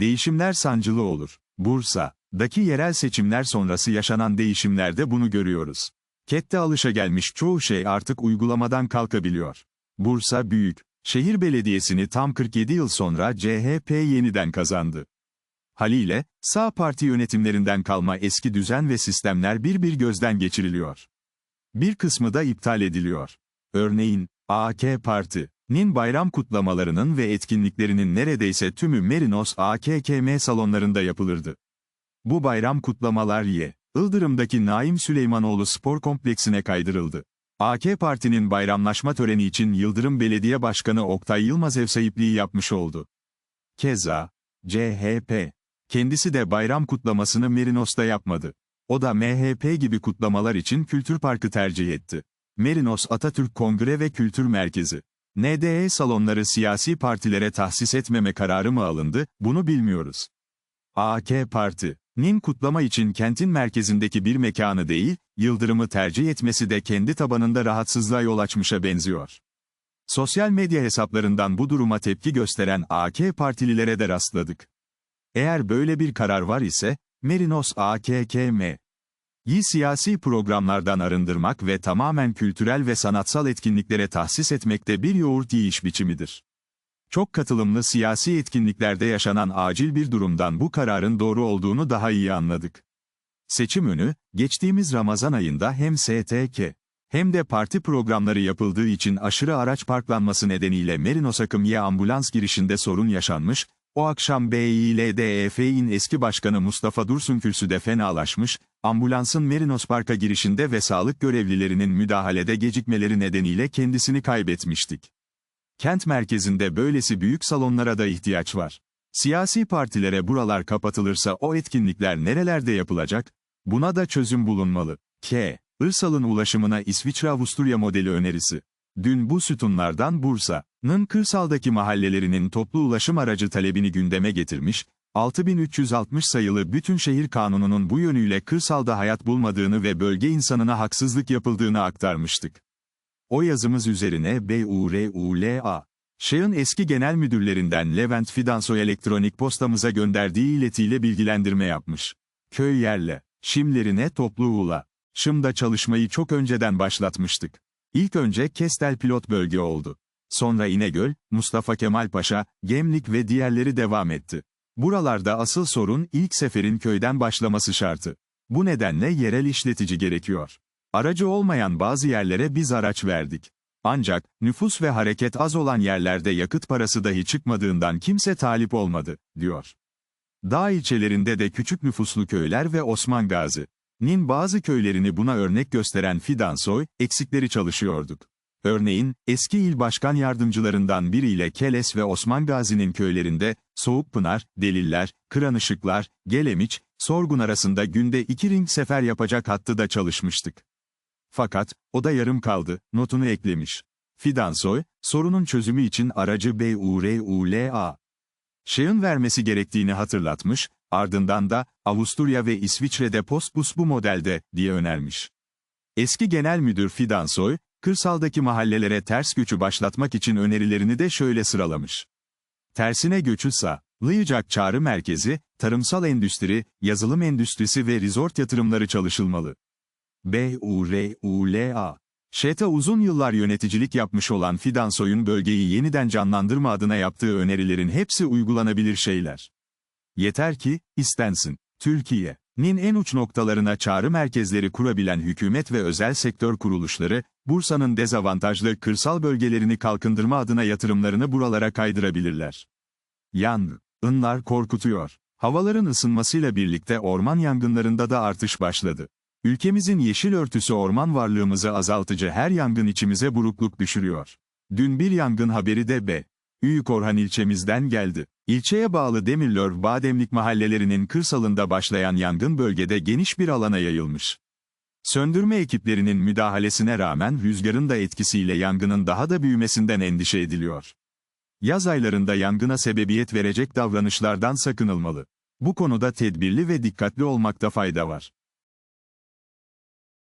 Değişimler sancılı olur. Bursa'daki yerel seçimler sonrası yaşanan değişimlerde bunu görüyoruz. Kette alışagelmiş çoğu şey artık uygulamadan kalkabiliyor. Bursa büyük. Şehir belediyesini tam 47 yıl sonra CHP yeniden kazandı. Haliyle, sağ parti yönetimlerinden kalma eski düzen ve sistemler bir bir gözden geçiriliyor. Bir kısmı da iptal ediliyor. Örneğin, AK Parti'nin bayram kutlamalarının ve etkinliklerinin neredeyse tümü Merinos AKKM salonlarında yapılırdı. Bu bayram kutlamalar Y. Ildırım'daki Naim Süleymanoğlu Spor Kompleksine kaydırıldı. AK Parti'nin bayramlaşma töreni için Yıldırım Belediye Başkanı Oktay Yılmaz ev sahipliği yapmış oldu. Keza, CHP, kendisi de bayram kutlamasını Merinos'ta yapmadı. O da MHP gibi kutlamalar için Kültür Parkı tercih etti. Merinos Atatürk Kongre ve Kültür Merkezi. NDE salonları siyasi partilere tahsis etmeme kararı mı alındı, bunu bilmiyoruz. AK Parti'nin kutlama için kentin merkezindeki bir mekanı değil, Yıldırım'ı tercih etmesi de kendi tabanında rahatsızlığa yol açmışa benziyor. Sosyal medya hesaplarından bu duruma tepki gösteren AK Partililere de rastladık. Eğer böyle bir karar var ise, Merinos AKKM, yi siyasi programlardan arındırmak ve tamamen kültürel ve sanatsal etkinliklere tahsis etmekte bir yoğurt yiyiş biçimidir. Çok katılımlı siyasi etkinliklerde yaşanan acil bir durumdan bu kararın doğru olduğunu daha iyi anladık. Seçim önü, geçtiğimiz Ramazan ayında hem STK, hem de parti programları yapıldığı için aşırı araç parklanması nedeniyle Merinos Akımye ambulans girişinde sorun yaşanmış, o akşam BİLDEF'in eski başkanı Mustafa Dursun kürsüde fenalaşmış, ambulansın Merinos Park'a girişinde ve sağlık görevlilerinin müdahalede gecikmeleri nedeniyle kendisini kaybetmiştik. Kent merkezinde böylesi büyük salonlara da ihtiyaç var. Siyasi partilere buralar kapatılırsa o etkinlikler nerelerde yapılacak? Buna da çözüm bulunmalı. K. Irsal'ın ulaşımına İsviçre-Avusturya modeli önerisi. Dün bu sütunlardan Bursa'nın kırsaldaki mahallelerinin toplu ulaşım aracı talebini gündeme getirmiş, 6360 sayılı bütün şehir kanununun bu yönüyle kırsalda hayat bulmadığını ve bölge insanına haksızlık yapıldığını aktarmıştık. O yazımız üzerine BURULA, Şah'ın eski genel müdürlerinden Levent Fidansoy elektronik postamıza gönderdiği iletiyle bilgilendirme yapmış. Köy yerle, şimlerine toplu ula. Şım'da çalışmayı çok önceden başlatmıştık. İlk önce Kestel pilot bölge oldu. Sonra İnegöl, Mustafa Kemal Paşa, Gemlik ve diğerleri devam etti. Buralarda asıl sorun ilk seferin köyden başlaması şartı. Bu nedenle yerel işletici gerekiyor. Aracı olmayan bazı yerlere biz araç verdik. Ancak, nüfus ve hareket az olan yerlerde yakıt parası dahi çıkmadığından kimse talip olmadı, diyor. Dağ ilçelerinde de küçük nüfuslu köyler ve Osman Gazi. Nin bazı köylerini buna örnek gösteren Fidansoy, eksikleri çalışıyorduk. Örneğin, eski il başkan yardımcılarından biriyle Keles ve Osman Gazi'nin köylerinde, Soğukpınar, Deliller, Kıranışıklar, Gelemiç, Sorgun arasında günde iki ring sefer yapacak hattı da çalışmıştık. Fakat, o da yarım kaldı, notunu eklemiş. Fidansoy, sorunun çözümü için aracı BURULA, Şeh'in vermesi gerektiğini hatırlatmış, ardından da, Avusturya ve İsviçre'de postbus bu modelde, diye önermiş. Eski Genel Müdür Fidansoy, kırsaldaki mahallelere ters göçü başlatmak için önerilerini de şöyle sıralamış. Tersine göçü sağlayacak çağrı merkezi, tarımsal endüstri, yazılım endüstrisi ve resort yatırımları çalışılmalı. BURULA ŞETA uzun yıllar yöneticilik yapmış olan Fidansoy'un bölgeyi yeniden canlandırma adına yaptığı önerilerin hepsi uygulanabilir şeyler. Yeter ki, istensin. Türkiye'nin en uç noktalarına çağrı merkezleri kurabilen hükümet ve özel sektör kuruluşları, Bursa'nın dezavantajlı kırsal bölgelerini kalkındırma adına yatırımlarını buralara kaydırabilirler. Yangınlar korkutuyor. Havaların ısınmasıyla birlikte orman yangınlarında da artış başladı. Ülkemizin yeşil örtüsü orman varlığımızı azaltıcı her yangın içimize burukluk düşürüyor. Dün bir yangın haberi de B. Üyükorhan ilçemizden geldi. İlçeye bağlı Demirlör Bademlik mahallelerinin kırsalında başlayan yangın bölgede geniş bir alana yayılmış. Söndürme ekiplerinin müdahalesine rağmen rüzgarın da etkisiyle yangının daha da büyümesinden endişe ediliyor. Yaz aylarında yangına sebebiyet verecek davranışlardan sakınılmalı. Bu konuda tedbirli ve dikkatli olmakta fayda var.